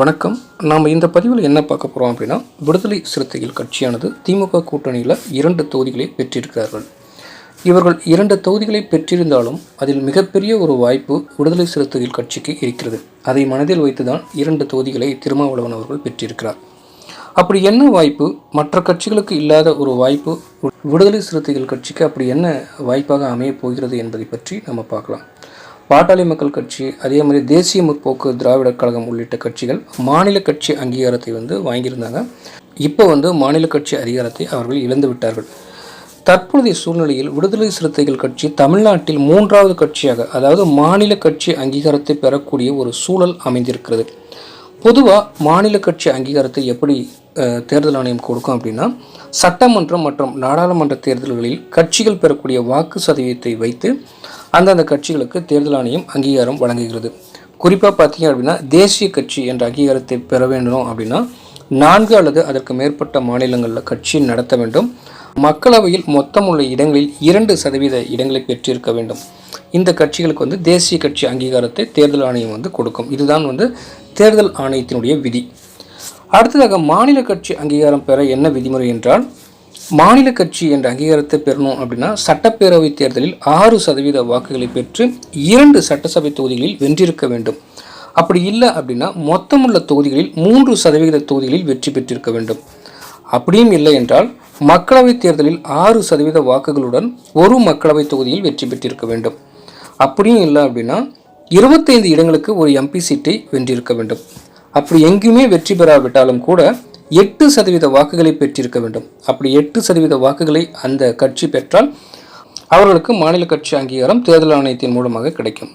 வணக்கம். நாம் இந்த பதிவில் என்ன பார்க்க போகிறோம் அப்படின்னா விடுதலை சிறுத்தைகள் கட்சியானது திமுக கூட்டணியில் இரண்டு தொகுதிகளை பெற்றிருக்கிறார்கள். இவர்கள் இரண்டு தொகுதிகளை பெற்றிருந்தாலும் அதில் மிகப்பெரிய ஒரு வாய்ப்பு விடுதலை சிறுத்தைகள் கட்சிக்கு இருக்கிறது. அதை மனதில் வைத்துதான் இரண்டு தொகுதிகளை திருமாவளவன் அவர்கள் பெற்றிருக்கிறார். அப்படி என்ன வாய்ப்பு? மற்ற கட்சிகளுக்கு இல்லாத ஒரு வாய்ப்பு? விடுதலை சிறுத்தைகள் கட்சிக்கு அப்படி என்ன வாய்ப்பாக அமையப் போகிறது என்பதை பற்றி நம்ம பார்க்கலாம். பாட்டாளி மக்கள் கட்சி அதே மாதிரி தேசிய முற்போக்கு திராவிடர் கழகம் உள்ளிட்ட கட்சிகள் மாநில கட்சி அங்கீகாரத்தை வந்து வாங்கியிருந்தாங்க. இப்போ வந்து மாநில கட்சி அதிகாரத்தை அவர்கள் இழந்து விட்டார்கள். தற்போதைய சூழ்நிலையில் விடுதலை சிறுத்தைகள் கட்சி தமிழ்நாட்டில் மூன்றாவது கட்சியாக அதாவது மாநில கட்சி அங்கீகாரத்தை பெறக்கூடிய ஒரு சூழல் அமைந்திருக்கிறது. பொதுவாக மாநில கட்சி அங்கீகாரத்தை எப்படி தேர்தல் ஆணையம் கொடுக்கும் அப்படின்னா சட்டமன்றம் மற்றும் நாடாளுமன்ற தேர்தல்களில் கட்சிகள் பெறக்கூடிய வாக்கு சதவீதத்தை வைத்து அந்தந்த கட்சிகளுக்கு தேர்தல் ஆணையம் அங்கீகாரம் வழங்குகிறது. குறிப்பாக பார்த்தீங்க அப்படின்னா தேசிய கட்சி என்ற அங்கீகாரத்தை பெற வேண்டும் அப்படின்னா நான்கு அல்லது அதற்கு மேற்பட்ட மாநிலங்களில் கட்சி நடத்த வேண்டும். மக்களவையில் மொத்தம் உள்ள இடங்களில் இரண்டு சதவீத இடங்களை பெற்றிருக்க வேண்டும். இந்த கட்சிகளுக்கு வந்து தேசிய கட்சி அங்கீகாரத்தை தேர்தல் ஆணையம் வந்து கொடுக்கும். இதுதான் வந்து தேர்தல் ஆணையத்தினுடைய விதி. அடுத்ததாக மாநில கட்சி அங்கீகாரம் பெற என்ன விதிமுறை என்றால் மாநில கட்சி என்ற அங்கீகாரத்தை பெறணும் அப்படின்னா சட்டப்பேரவை தேர்தலில் ஆறு சதவீத வாக்குகளை பெற்று இரண்டு சட்டசபை தொகுதிகளில் வென்றிருக்க வேண்டும். அப்படி இல்லை அப்படின்னா மொத்தமுள்ள தொகுதிகளில் மூன்று சதவீத தொகுதிகளில் வெற்றி பெற்றிருக்க வேண்டும். அப்படியும் இல்லை என்றால் மக்களவைத் தேர்தலில் ஆறு சதவீத வாக்குகளுடன் ஒரு மக்களவை தொகுதியில் வெற்றி பெற்றிருக்க வேண்டும். அப்படியும் இல்லை அப்படின்னா இருபத்தைந்து இடங்களுக்கு ஒரு எம்பி சீட்டை வென்றிருக்க வேண்டும். அப்படி எங்கேயுமே வெற்றி பெறாவிட்டாலும் கூட எட்டு சதவீத வாக்குகளை பெற்றிருக்க வேண்டும். அப்படி எட்டு சதவீத வாக்குகளை அந்த கட்சி பெற்றால் அவர்களுக்கு மாநில கட்சி அங்கீகாரம் தேர்தல் ஆணையத்தின் மூலமாக கிடைக்கும்.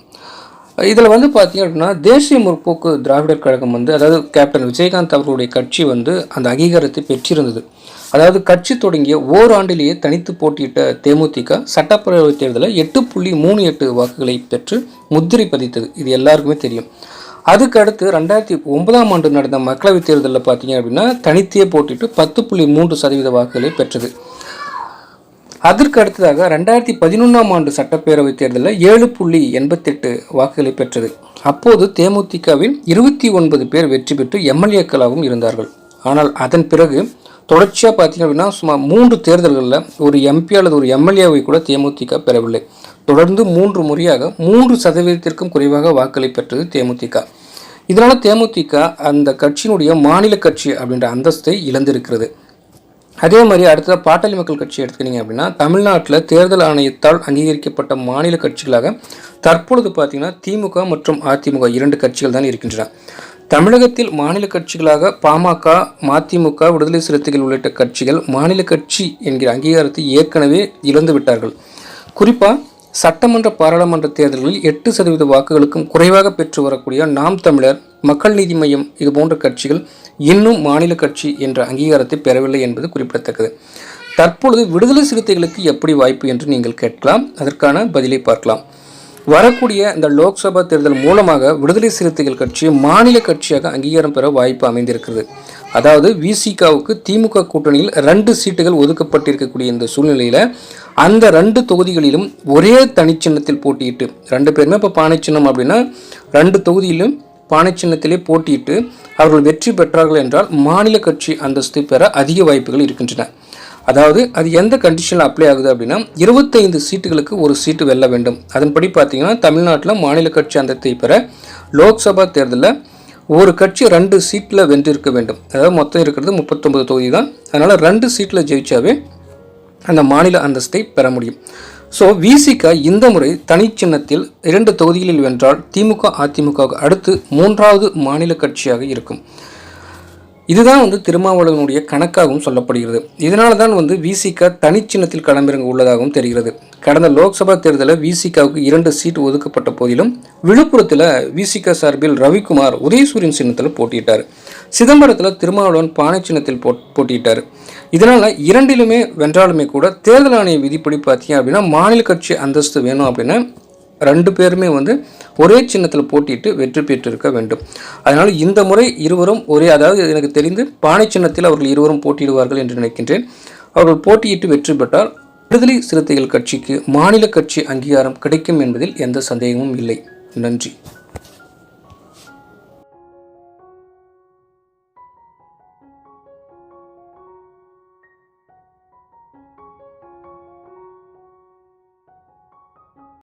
இதில் வந்து பார்த்தீங்க அப்படின்னா தேசிய முற்போக்கு திராவிடர் கழகம் வந்து அதாவது கேப்டன் விஜயகாந்த் அவர்களுடைய கட்சி வந்து அந்த அங்கீகாரத்தை பெற்றிருந்தது. அதாவது கட்சி தொடங்கிய ஓராண்டிலேயே தனித்து போட்டியிட்ட தேமுதிக சட்டப்பேரவைத் தேர்தலில் எட்டு புள்ளி மூணு எட்டு வாக்குகளை பெற்று முத்திரை பதித்தது. இது எல்லாருக்குமே தெரியும். அதுக்கு அடுத்து ரெண்டாயிரத்தி ஒன்பதாம் ஆண்டு நடந்த மக்களவைத் தேர்தலில் பார்த்தீங்க அப்படின்னா தனித்தே போட்டிட்டு பத்து புள்ளி மூன்று சதவீத வாக்குகளை பெற்றது. அதற்கு அடுத்ததாக ரெண்டாயிரத்தி பதினொன்றாம் ஆண்டு சட்டப்பேரவைத் தேர்தலில் ஏழு புள்ளி எண்பத்தெட்டு வாக்குகளை பெற்றது. அப்போது தேமுதிகவில் இருபத்தி ஒன்பது பேர் வெற்றி பெற்று எம்எல்ஏக்களாகவும் இருந்தார்கள். ஆனால் அதன் பிறகு தொடர்ச்சியாக பார்த்தீங்க அப்படின்னா சுமார் மூன்று தேர்தல்களில் ஒரு எம்பி அல்லது ஒரு எம்எல்ஏவை கூட தேமுதிக பெறவில்லை. தொடர்ந்து மூன்று முறையாக மூன்று சதவீதத்திற்கும் குறைவாக வாக்களை பெற்றது தேமுதிக. இதனால் தேமுதிக அந்த கட்சியினுடைய மாநில கட்சி அப்படின்ற அந்தஸ்தை இழந்திருக்கிறது. அதே மாதிரி அடுத்த பாட்டாளி மக்கள் கட்சி எடுத்துக்கிட்டீங்க அப்படின்னா தமிழ்நாட்டில் தேர்தல் ஆணையத்தால் அங்கீகரிக்கப்பட்ட மாநில கட்சிகளாக தற்பொழுது பார்த்தீங்கன்னா திமுக மற்றும் அதிமுக இரண்டு கட்சிகள் தான் இருக்கின்றன. தமிழகத்தில் மாநில கட்சிகளாக பாமக மதிமுக விடுதலை சிறுத்தைகள் உள்ளிட்ட கட்சிகள் மாநில கட்சி என்கிற அங்கீகாரத்தை ஏற்கனவே இழந்து விட்டார்கள் குறிப்பாக சட்டமன்ற பாராளுமன்ற தேர்தல்களில் எட்டு சதவீத வாக்குகளுக்கும் குறைவாக பெற்று வரக்கூடிய நாம் தமிழர் மக்கள் நீதி மையம் இது போன்ற கட்சிகள் இன்னும் மாநில கட்சி என்ற அங்கீகாரத்தை பெறவில்லை என்பது குறிப்பிடத்தக்கது. தற்பொழுது விடுதலை சிறுத்தைகளுக்கு எப்படி வாய்ப்பு என்று நீங்கள் கேட்கலாம். அதற்கான பதிலை பார்க்கலாம். வரக்கூடிய இந்த லோக்சபா தேர்தல் மூலமாக விடுதலை சிறுத்தைகள் கட்சி மாநில கட்சியாக அங்கீகாரம் பெற வாய்ப்பு அமைந்திருக்கிறது. அதாவது விசிகாவுக்கு திமுக கூட்டணியில் ரெண்டு சீட்டுகள் ஒதுக்கப்பட்டிருக்கக்கூடிய இந்த சூழ்நிலையில் அந்த ரெண்டு தொகுதிகளிலும் ஒரே தனிச்சின்னத்தில் போட்டியிட்டு ரெண்டு பேருமே இப்போ பானைச்சின்னம் அப்படின்னா ரெண்டு தொகுதியிலும் பானைச்சின்னத்திலே போட்டியிட்டு அவர்கள் வெற்றி பெற்றார்கள் என்றால் மாநில கட்சி அந்தஸ்தை பெற அதிக வாய்ப்புகள் இருக்கின்றன. அதாவது அது எந்த கண்டிஷனில் அப்ளை ஆகுது அப்படின்னா இருபத்தைந்து சீட்டுகளுக்கு ஒரு சீட்டு வெல்ல வேண்டும். அதன்படி பார்த்தீங்கன்னா தமிழ்நாட்டில் மாநில கட்சி அந்தத்தை பெற லோக்சபா தேர்தலில் ஒரு கட்சி ரெண்டு சீட்டில் வென்றிருக்க வேண்டும். அதாவது மொத்தம் இருக்கிறது முப்பத்தொம்பது தொகுதி தான் அதனால் ரெண்டு சீட்டில் ஜெயிச்சாவே அந்த மாநில அந்தஸ்தை பெற முடியும். ஸோ விசிக இந்த முறை தனிச்சின்னத்தில் இரண்டு தொகுதிகளில் வென்றால் திமுக அதிமுக அடுத்து மூன்றாவது மாநில கட்சியாக இருக்கும். இதுதான் வந்து திருமாவளவனுடைய கணக்காகவும் சொல்லப்படுகிறது. இதனால தான் வந்து விசிக தனிச்சின்னத்தில் களமிறங்க உள்ளதாகவும் தெரிகிறது. கடந்த லோக்சபா தேர்தலில் விசிகாவுக்கு இரண்டு சீட் ஒதுக்கப்பட்ட போதிலும் விழுப்புரத்தில் விசிக சார்பில் ரவிக்குமார் உதயசூரியன் சின்னத்தில் போட்டியிட்டார். சிதம்பரத்தில் திருமாவளவன் பானை சின்னத்தில் போ போட்டியிட்டார். இதனால் இரண்டிலுமே வென்றாலுமே கூட தேர்தல் ஆணைய விதிப்படி பார்த்தீங்க அப்படின்னா மாநில கட்சி அந்தஸ்து வேணும் அப்படின்னா ரெண்டு பேருமே வந்து ஒரே சின்னத்தில் போட்டியிட்டு வெற்றி பெற்றிருக்க வேண்டும். அதனால் இந்த முறை இருவரும் ஒரே அதாவது எனக்கு தெரிந்து பானை சின்னத்தில் அவர்கள் இருவரும் போட்டியிடுவார்கள் என்று நினைக்கின்றேன். அவர்கள் போட்டியிட்டு வெற்றி பெற்றால் விடுதலை சிறுத்தைகள் கட்சிக்கு மாநில கட்சி அங்கீகாரம் கிடைக்கும் என்பதில் எந்த சந்தேகமும் இல்லை. நன்றி.